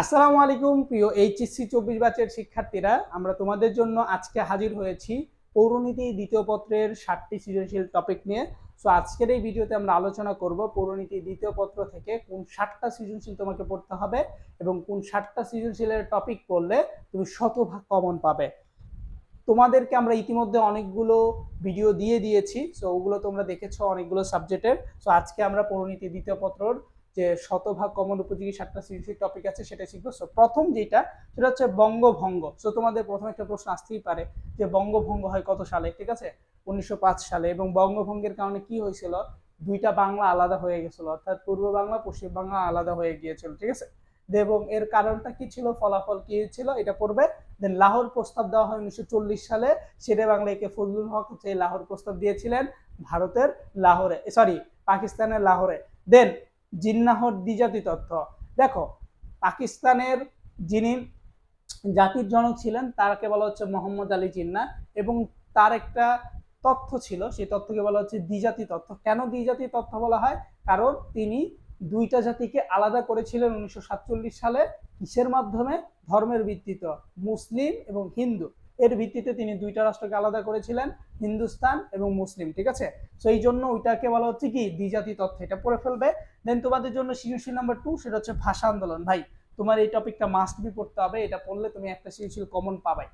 আসসালামু আলাইকুম প্রিয় এইচএসসি চব্বিশ ব্যাচের শিক্ষার্থীরা, আমরা তোমাদের জন্য আজকে হাজির হয়েছি পৌরনীতি দ্বিতীয় পত্রের ষাটটি সৃজনশীল টপিক নিয়ে। সো আজকের এই ভিডিওতে আমরা আলোচনা করব পৌরনীতি দ্বিতীয় পত্র থেকে কোন ষাটটা সৃজনশীল তোমাকে পড়তে হবে এবং কোন ষাটটা সৃজনশীলের টপিক পড়লে তুমি শতভাগ কমন পাবে। তোমাদেরকে আমরা ইতিমধ্যে অনেকগুলো ভিডিও দিয়ে দিয়েছি সো ওগুলো তোমরা দেখেছ অনেকগুলো সাবজেক্টের সো আজকে আমরা পৌরনীতি দ্বিতীয় পত্রর যে শতভাগ কমন উপযোগী সাতটা সৃজনশীল টপিক আছে সেটা শিখব। সো প্রথম যেটা, সেটা হচ্ছে বঙ্গভঙ্গ। সো তোমাদের প্রথম একটা প্রশ্ন আসতেই পারে যে বঙ্গভঙ্গ হয় কত সালে, ঠিক আছে? উনিশশো পাঁচ সালে এবং বঙ্গভঙ্গের কারণে কি হয়েছিল? দুইটা বাংলা আলাদা হয়ে গেছিল, অর্থাৎ পূর্ব বাংলা, পশ্চিম বাংলা আলাদা হয়ে গিয়েছিল, ঠিক আছে? এবং এর কারণটা কি ছিল? ফলাফল কি ছিল? এটা পড়বে। দেন লাহোর প্রস্তাব দেওয়া হয় উনিশশো চল্লিশ সালে। শেরে বাংলা একে ফজলুল হক হচ্ছে লাহোর প্রস্তাব দিয়েছিলেন ভারতের লাহোরে সরি পাকিস্তানের লাহোরে। দেন জিন্নাহর দ্বিজাতি তথ্য দেখো, পাকিস্তানের যিনি জাতির জনক ছিলেন, তাকে বলা হচ্ছে মোহাম্মদ আলী জিন্না এবং তার একটা তথ্য ছিল, সেই তথ্যকে বলা হচ্ছে দ্বিজাতি তথ্য কেন দ্বিজাতি তথ্য বলা হয়? কারণ তিনি দুইটা জাতিকে আলাদা করেছিলেন উনিশশো সাতচল্লিশ সালে। কিসের মাধ্যমে? ধর্মের ভিত্তিতে। মুসলিম এবং হিন্দু। এর ভিত্তিতে তিনি দুইটা রাষ্ট্রকে আলাদা করেছিলেন, হিন্দুস্তান এবং মুসলিম, ঠিক আছে? তো এই জন্য ওইটাকে বলা হচ্ছে কি? দ্বিজাতি তথ্য। এটা পড়ে ফেলবে। দেন তোমাদের জন্য সৃজনশীল নাম্বার টু সেটা হচ্ছে ভাষা আন্দোলন। ভাই, তোমার এই টপিকটা মাস্ট বি পড়তে হবে। এটা পড়লে তুমি একটা সৃজনশীল কমন পাবে।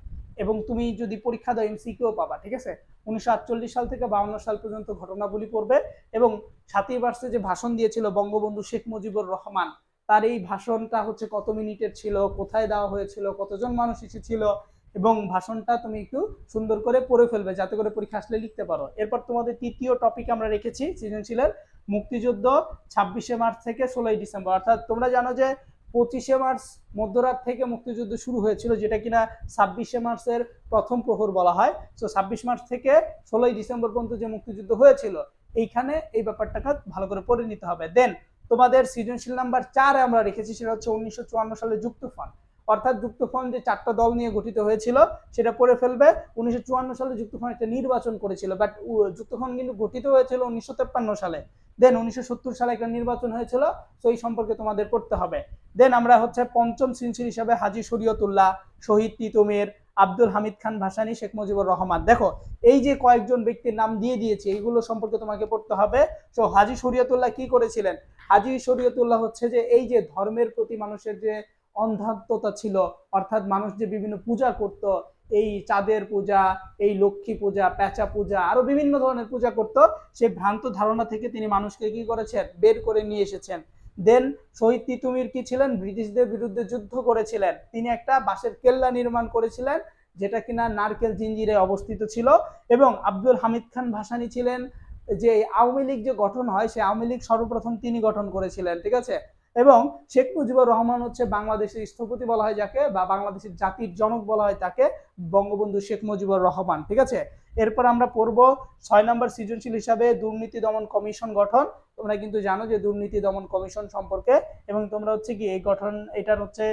এবং তুমি যদি পরীক্ষা দাও এমসিকিউ পাবা, ঠিক আছে? উনিশশো আটচল্লিশ সাল থেকে বাউন্ন সাল পর্যন্ত ঘটনাবলী পড়বে এবং সাতই মার্চে যে ভাষণ দিয়েছিল বঙ্গবন্ধু শেখ মুজিবুর রহমান, তার এই ভাষণটা হচ্ছে কত মিনিটের ছিল, কোথায় দেওয়া হয়েছিল, কতজন মানুষ এসেছিল এবং ভাষণটা তুমি একটু সুন্দর করে পড়ে ফেলবে, যাতে করে পরীক্ষা আসলে লিখতে পারো। এরপর তোমাদের তৃতীয় টপিক আমরা রেখেছি, সৃজনশীলের মুক্তিযুদ্ধ ছাব্বিশে মার্চ থেকে ষোলোই ডিসেম্বর। অর্থাৎ তোমরা জানো যে পঁচিশে মার্চ মধ্যরাত থেকে মুক্তিযুদ্ধ শুরু হয়েছিল, যেটা কিনা ছাব্বিশে মার্চের প্রথম প্রহর বলা হয়। তো ছাব্বিশ মার্চ থেকে ষোলোই ডিসেম্বর পর্যন্ত যে মুক্তিযুদ্ধ হয়েছিল, এইখানে এই ব্যাপারটাকে ভালো করে পড়ে নিতে হবে। দেন তোমাদের সৃজনশীল নাম্বার চারে আমরা রেখেছি, সেটা হচ্ছে উনিশশো চুয়ান্ন সালে যুক্তফ্রন্ট। অর্থাৎ যুক্তফ্রন্ট যে চারটা দল নিয়ে গঠিত হয়েছিল, সেটা পড়ে ফেলবে। উনিশশো সালে যুক্তফ্রন্ট একটা নির্বাচন করেছিল বাট যুক্তফ্রন্ট কিন্তু গঠিত হয়েছিল উনিশশো সালে। দেন উনিশশো সালে একটা নির্বাচন হয়েছিল তো এই সম্পর্কে তোমাদের পড়তে হবে। দেন আমরা হচ্ছে পঞ্চম সিনসির হিসাবে হাজি শরীয়তুল্লাহ, শহীদ তিতুমির, আব্দুল হামিদ খান ভাসানি, শেখ মুজিবুর রহমান। দেখো, এই যে কয়েকজন ব্যক্তির নাম দিয়ে দিয়েছি, এইগুলো সম্পর্কে তোমাকে পড়তে হবে। তো হাজি শরীয়তুল্লাহ কি করেছিলেন? হাজি শরীয়তুল্লাহ হচ্ছে যে, এই যে ধর্মের প্রতি মানুষের যে অন্ধাত্মতা ছিল। অর্থাৎ মানুষ যে বিভিন্ন পূজা করত, এই চাঁদের পূজা, এই লক্ষ্মী পূজা পেঁচা পূজা, আরও বিভিন্ন ধরনের পূজা করত, সেই ভ্রান্ত ধারণা থেকে তিনি মানুষকে কি করেছেন? বের করে নিয়ে এসেছেন। দেন শহীদ তিতুমির কি ছিলেন? ব্রিটিশদের বিরুদ্ধে যুদ্ধ করেছিলেন। তিনি একটা বাঁশের কেল্লা নির্মাণ করেছিলেন, যেটা কিনা নারকেল জিঞ্জিরে অবস্থিত ছিল এবং আব্দুল হামিদ খান ভাসানি ছিলেন, যে আওয়ামী লীগ যে গঠন হয়, সেই আওয়ামী লীগ সর্বপ্রথম তিনি গঠন করেছিলেন, ঠিক আছে? এবং শেখ মুজিবুর রহমান হচ্ছে বাংলাদেশের স্থপতি বলা হয় যাকে বা বাংলাদেশের জাতির জনক বলা হয় তাকে, বঙ্গবন্ধু শেখ মুজিবুর রহমান, ঠিক আছে? এরপর আমরা পড়ব ছয় নম্বর সৃজনশীল হিসাবে দুর্নীতি দমন কমিশন গঠন। তোমরা কিন্তু জানো যে দুর্নীতি দমন কমিশন সম্পর্কে এবং তোমরা হচ্ছে কি এই গঠন, এটার হচ্ছে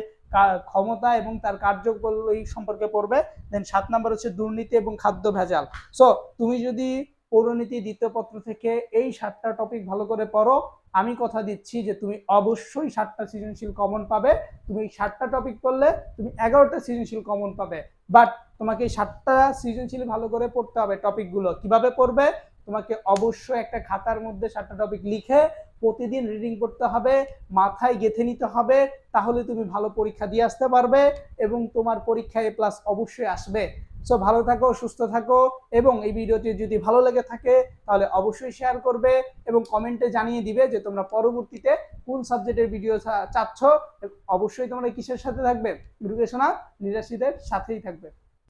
ক্ষমতা এবং তার কার্যকল এই সম্পর্কে পড়বে। দেন সাত নম্বর হচ্ছে দুর্নীতি এবং খাদ্য ভেজাল। সো তুমি যদি পৌরনীতি দ্বিতীয় পত্র থেকে এই সাতটা টপিক ভালো করে পড়ো। আমি কথা দিচ্ছি যে তুমি অবশ্যই সাতটা সৃজনশীল কমন পাবে। তুমি সাতটা টপিক পড়লে তুমি এগারোটা সৃজনশীল কমন পাবে। বাট তোমাকে সাতটা সৃজনশীল ভালো করে পড়তে হবে টপিকগুলো কীভাবে পড়বে? তোমাকে অবশ্যই একটা খাতার মধ্যে সাতটা টপিক লিখে প্রতিদিন রিডিং করতে হবে, মাথায় গেথে নিতে হবে, তাহলে তুমি ভালো পরীক্ষা দিয়ে আসতে পারবে এবং তোমার পরীক্ষায় প্লাস অবশ্যই আসবে। সো ভালো থাকো, সুস্থ থাকো এবং এই ভিডিওটি যদি ভালো লেগে থাকে, তাহলে অবশ্যই শেয়ার করবে এবং কমেন্টে জানিয়ে দিবে যে তোমরা পরবর্তীতে কোন সাবজেক্টের ভিডিও চাচ্ছ। অবশ্যই তোমরা কিসের সাথে থাকবে? এডুকেশনাল লিডারশিপের সাথেই থাকবে।